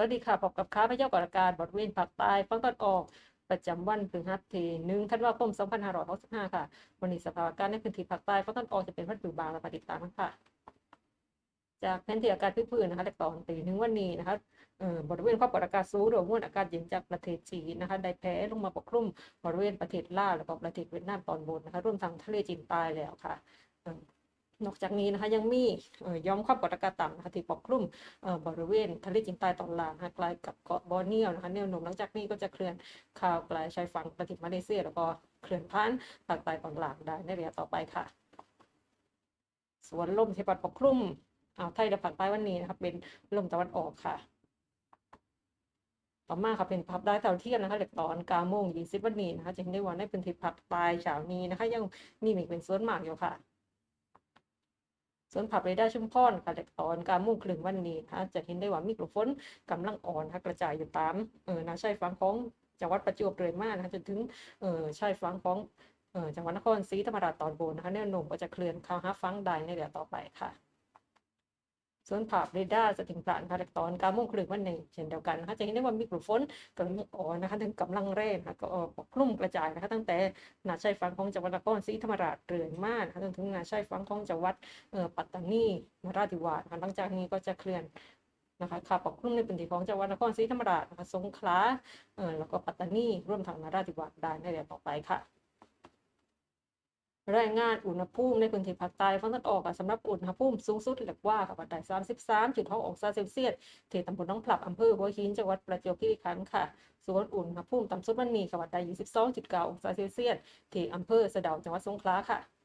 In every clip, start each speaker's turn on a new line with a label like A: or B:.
A: สวัสดีค่ะพบกับค้าพระเจ้ากรอากาศบริเวณภาคใต้ฝั่งตะวันออกประจำวันพฤหัสที่หนึ่งธันวาคม2565 ค่ะ วันนี้สภาพอากาศในพื้นที่ภาคใต้ฝั่งตะวันออกจะเป็นพัดผิวบางและปฏิตามค่ะ จากแผนที่อากาศพื้นๆนะคะและตอนตีหนึ่งวันนี้นะคะเอ่อบริเวณความกดอากาศสูงหรือมวลอากาศเย็นจากประเทศจีนนะคะได้แผ่ลงมาปกคลุมบริเวณประเทศลาวแล้วก็ประเทศเวียดนามตอนบนนะคะรวมทั้งทะเลจีนใต้แล้วค่ะ นอกจากนี้นะคะยังมีเอ่อมความกดอากาศต่ำนะคะที่ปกคลุมบริเวณทะเลจีนใต้ตอนล่างนะคะใกล้กับเกาะบอร์เนียวนะคะแนวโน้มหลังจากนี้ก็จะเคลื่อนข่าวไกลชายฝั่งประเทศมาเลเซีย แล้วก็เคลื่อนผ่านภาคใต้ตอนล่างได้ในระยะต่อไปค่ะ ส่วนลมที่พัดปกคลุมอ่าวไทยและภาคใต้วันนี้นะคะเป็นลมตะวันออกค่ะต่อมาค่ะเป็นภาพได้ดาวเทียมนะคะเล็กตอนกาโมงยี่สิบวันนี้นะคะจะเห็นได้ว่าในพื้นที่ภาคใต้เช้านี้นะคะ ยังมีเมฆเป็นส่วนมากอยู่ค่ะ ส่วนผับเรดาร์ชุมพรค่ะเล็กตอนการมุ่งคลึงวันนี้นะคะจะเห็นได้ว่ามีกลุ่มฝนกำลังอ่อนนะคะกระจายอยู่ตามเออนาชายฝั่งของจังหวัดประจวบเรยมากนะคะจนถึงเออชายฝั่งของเออจังหวัดนครศรีธรรมราชตอนบนนะคะแนวโน้มก็จะเคลื่อนเข้าหาฝั่งใดในระยะต่อไปค่ะ ส่วนภาพเรดาร์สถิงพลานค่ะตอนกาโมงครึ่งวันหนี้เช่นเดียวกันนะคะจะเห็นได้ว่ามีกลุ่มฝนกำลังอ่อนนะคะถึงกำลังแรงนะคะก็ปกคลุมกระจายนะคะตั้งแต่หนาชายฝั่งของจังหวัดนครศรีธรรมราชเรือยมากนะคะจนถึงหนาชายฝั่งของจังหวัดปัตตานีนราธิวาสหลังจากนี้ก็จะเคลื่อนนะคะข่าวปกคลุมในพื้นที่ของจังหวัดนครศรีธรรมราชนะคะสงขลาเอ่อแล้วก็ปัตตานีร่วมทั้งนราธิวาสได้ในระยะต่อไปค่ะ รายงานอุณหภูมิในพื้นที่ภาคใต้ฝั่งตะวันออกสำหรับอุณหภูมิสูงสุดหลักว่าค่ะวัดได้33.6องศาเซลเซียสที่ตำบลน้องพลับอำเภอหัวหินจังหวัดประจวบคีรีขันธ์ค่ะ ส่วนอุณหภูมิต่ำสุดวันนี้ค่ะวัดได้22.9องศาเซลเซียสที่อำเภอสะเดาจังหวัดสงขลาค่ะ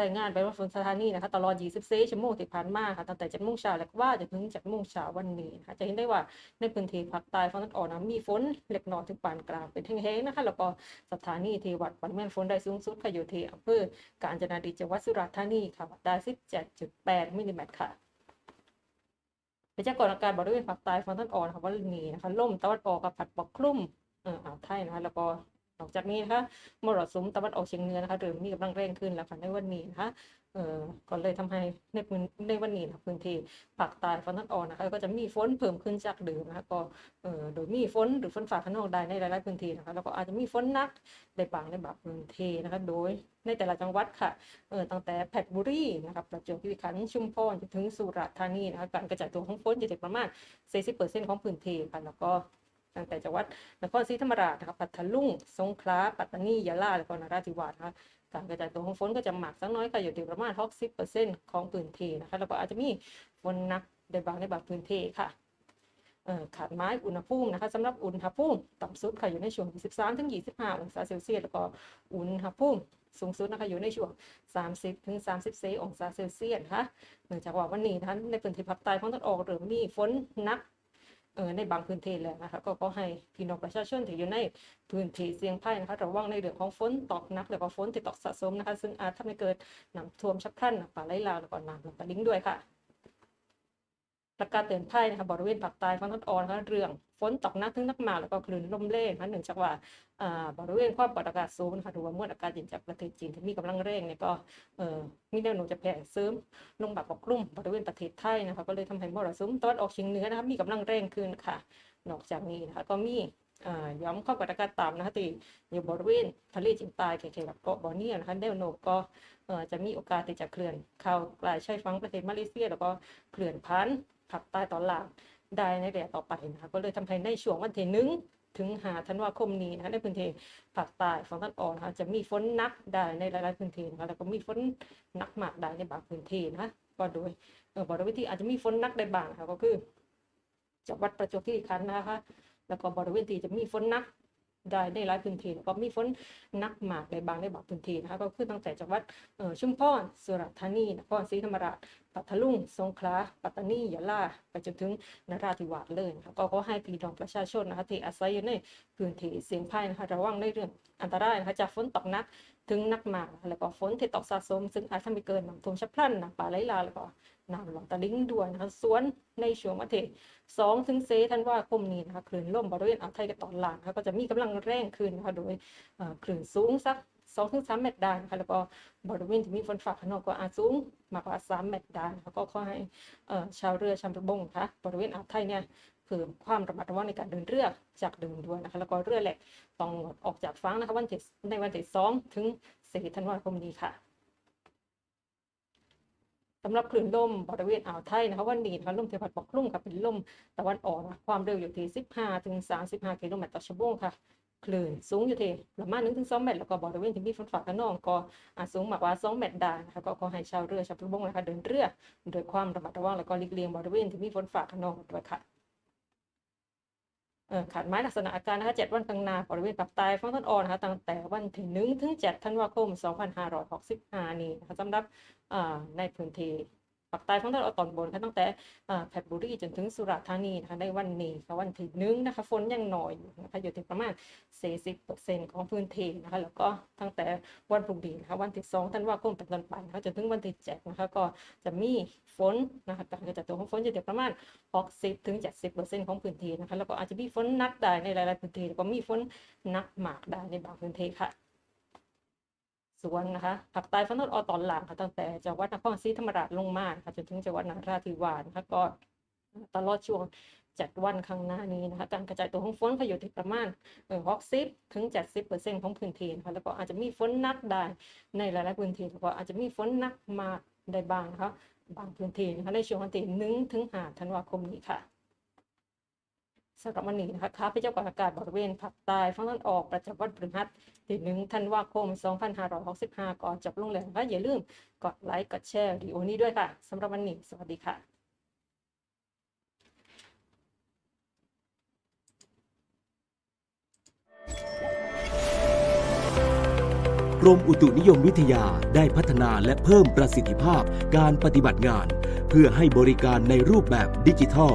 A: รายงานไปว่าฝนสถานีนะคะตลอด 24 ชั่วโมงที่ผ่านมาค่ะตั้งแต่7โมงเช้าและว่าจนถึง7โมงเช้าวันนี้นะคะจะเห็นได้ว่าในพื้นที่ภาคใต้ฝั่งตะวันออกนะมีฝนเล็กน้อยถึงปานกลางเป็นแห้งๆนะคะแล้วก็สถานีที่วัดปริมาณฝนได้สูงสุดค่ะอยู่ที่อำเภอกาญจนาดิตจังหวัดสุราษฎร์ธานีค่ะวัดได้ 17.8 มิลลิเมตรค่ะพยากรณ์อากาศบริเวณภาคใต้ฝั่งตะวันออกนะคะวันนี้นะคะลมตะวันออกกับพัดปกคลุมเอ่ออ่าวไทยนะคะแล้วก็ อกจากนี้นะคะมรสุมตะวันออกเฉียงเหนือนะคะเริ่มมีกำลังแรงขึ้นแล้วค่ะในวันนี้นะคะเอ่อก็เลยทำให้ในพื้นในวันนี้นะพื้นที่ภาคใต้ฝั่งตะวันออกนะคะก็จะมีฝนเพิ่มขึ้นจากเดิมนะคะก็เอ่อโดยมีฝนหรือฝนฟ้าขนองได้ในหลายๆพื้นที่นะคะแล้วก็อาจจะมีฝนนักได้บางในบางพื้นที่นะคะโดยในแต่ละจังหวัดค่ะเออตั้งแต่เพชรบุรีนะครับประจวบคีรีขันธ์ชุมพรจนถึงสุราษฎร์ธานีนะคะการกระจายตัวของฝนจะถึงประมาณ40%ของพื้นที่ค่ะแล้วก็ ตั้งแต่จังหวัดนครศรีธรรมราชนะครับพัทลุงสงขลาปัตตานียะลาแล้วก็นราธิวาสนะคะการกระจายตัวของฝนก็จะหมากสักน้อยก็อยู่ที่ประมาณ 60%ของพื้นที่นะคะแล้วก็อาจจะมีฝนหนักในบางในบางพื้นที่ค่ะขาดไม้อุณหภูมินะคะสำหรับอุณหภูมิต่ำสุดค่ะอยู่ในช่วง 23ถึง25 องศาเซลเซียสแล้วก็อุณหภูมิสูงสุดนะคะอยู่ในช่วง 30ถึง34 องศาเซลเซียสนะคะเนื่องจากว่าวันนี้นะคะในพื้นที่ภาคใต้ของตะวันออกเริ่มมีฝนหนัก ในบางพื้นที่แล้วนะคะก็ขอให้พี่น้องประชาชนที่อยู่ในพื้นที่เสี่ยงภัยนะคะระวังในเรื่องของฝนตกหนักแล้วก็ฝนที่ตกสะสมนะคะ ซึ่งอาจทำให้เกิดน้ำท่วมฉับพลันป่าไหลหลากแล้วก็น้ำลงตลิ่งด้วยค่ะ ประกาศเตือนภัยนะคะบริเวณภาคใต้ฝั่งตะวันออกนะคะเรื่องฝนตกหนักถึงหนักมาแล้วก็คลื่นลมแรงนะคะเนื่องจากว่า บริเวณความกดอากาศสูงนะคะหรือว่ามวลอากาศเย็นจากประเทศจีนที่มีกำลังแรงเนี่ยก็มีแนวโน้มจะแผ่เสริมลงแบบปกคลุมบริเวณประเทศไทยนะคะก็เลยทำให้มรสุมตะวันออกเฉียงเหนือนะคะมีกำลังแรงขึ้นค่ะ นอกจากนี้นะคะก็มีย้อมความกดอากาศต่ำนะคะที่อยู่บริเวณทะเลจีนใต้ใกล้ๆกับเกาะบอร์เนียนะคะแนวโน้มก็จะมีโอกาสที่จะเคลื่อนเข้าใกล้ชายฝั่งประเทศมาเลเซีย แล้วก็เคลื่อนผ่านภาคใต้ตอนล่างได้ในระยะต่อไปนะคะก็เลยทำให้ในช่วงวันที่หนึ่ง ถึงหาธันวาคมนี้นะในพื้นที่ภาคใต้ฝั่งตะวันออกนะคะจะมีฝนหนักได้ในหลายๆพื้นที่นะคะแล้วก็มีฝนหนักมากได้ในบางพื้นที่นะคะก็โดยเออบริเวณที่อาจจะมีฝนหนักได้บ้างนะคะก็คือจังหวัดประจวบคีรีขันธ์นะคะ แล้วก็บริเวณที่จะมีฝนหนักได้ในหลายพื้นที่แล้วก็มีฝนหนักมากในบางในบางพื้นที่นะคะก็คือตั้งแต่จังหวัดเออชุมพรสุราษฎร์ธานีนครศรีธรรมราช พัทลุงสงขลาปัตตานียะลาไปจนถึงนราธิวาสเลยนะคะก็ขอให้พี่น้องประชาชนนะคะที่อาศัยอยู่ในพื้นที่เสี่ยงภัยนะคะระวังในเรื่องอันตรายนะคะจากฝนตกหนักถึงนักมากแล้วก็ฝนที่ตกสะสม ซึ่งอาจทำให้เกิดน้ำท่วมฉับพลันน้ำป่าไหลหลากแล้วก็น้ำหลากตลิ่งด้วยนะคะสวนในช่วงวันที่สองถึงเซธันวาคมนี้นะคะคลื่นลมบริเวณอ่าวไทยกับตอนล่างนะคะก็จะมีกำลังแรงขึ้นนะคะโดยเอ่อคลื่นสูงสัก 2-3เมตรได้นะคะแล้วก็บริเวณที่มีฝนฟ้าขนองก็อาจสูงมากกว่า3เมตรได้นะคะก็ขอให้เอ่อชาวเรือชาวประมงนะคะบริเวณอ่าวไทยเนี่ยเพิ่มความระมัดระวังในการเดินเรือจากเดิมด้วยนะคะแล้วก็เรือแหลกต้องงดออกจากฝั่งนะคะวันที่ในวันที่2ถึง4ธันวาคมนี้ค่ะสำหรับคลื่นลมบริเวณอ่าวไทยนะคะวันนี้นะคะลมที่พัดปกคลุมค่ะเป็นลมตะวันออกนะความเร็วอยู่ที่ 15 ถึง 35 กิโลเมตรต่อชั่วโมงค่ะ คลื่นสูงอยู่ที่ประมาณ1ถึง2เมตรแล้วก็บริเวณที่มีฝนฟ้าขนองก็อาจสูงมากกว่า2เมตรได้นะคะก็ขอให้ชาวเรือชาวประมงนะคะเดินเรือโดยความระมัดระวังแล้วก็หลีกเลี่ยงบริเวณที่มีฝนฟ้าขนองด้วยค่ะขาดไม้ลักษณะอาการนะคะ7วันข้างหน้าบริเวณปากใต้ฝั่งตะวันอ่อกนะคะตั้งแต่วันที่1ถึง7ธันวาคม2565นี้นะคะสำหรับอ่าในพื้นที่ ภาคใต้ฝั่งตะวันอตอนบนค่ะตั้งแต่อ่าเพชรบุรีจนถึงสุราษฎร์ธานีนะคะในวันนี้ค่ะวันที่หนึ่งนะคะฝนยังหน้อยนะคะอยู่ที่ประมาณ 40%ของพื้นที่นะคะแล้วก็ตั้งแต่วันพรุ่งนี้นะคะวันที่2ธันวาคมเป็นต้นไปนะคะจนถึงวันที่7นะคะก็จะมีฝนนะคะการกระจายตัวของฝนจะอยู่ที่ประมาณ 60-70%ของพื้นที่นะคะแล้วก็อาจจะมีฝนหนักได้ในหลาย ๆ พื้นที่แล้วก็มีฝนหนักมากได้ในบางพื้นที่ค่ะ ส่วนนะคะภาคใต้ฝั่งตะวันออกตอนล่างค่ะตั้งแต่จังหวัดนครศรีธรรมราชลงมานะคะจนถึงจังหวัดนราธิวาสนะคะก็ตลอดช่วงจ็ดวันข้างหน้านี้นะคะการกระจายตัวของฝนก็อยู่ที่ประมาณเออ60ถึง70%ของพื้นที่นะคะแล้วก็อาจจะมีฝนหนักได้ในหลายๆพื้นที่แล้วก็อาจจะมีฝนหนักมากได้บ้างนะคะบางพื้นที่นะคะในช่วงวันที่1ถึง5ธันวาคมนี้ค่ะ สำหรับวันนี้นะคะข้าพเจ้ากับอากาศบริเวณภาคใต้ฝั่งตะวันออกประจำวันพฤหัสที่หนึ่งธันวาคม 2565 ก่อนจบลงแล้วนะอย่าลืมกดไลค์กดแชร์วิดีโอนี้ด้วยค่ะสำหรับวันนี้ สวัสดีค่ะ
B: กรมอุตุนิยมวิทยาได้พัฒนาและเพิ่มประสิทธิภาพการปฏิบัติงาน เพื่อให้บริการในรูปแบบดิจิทัล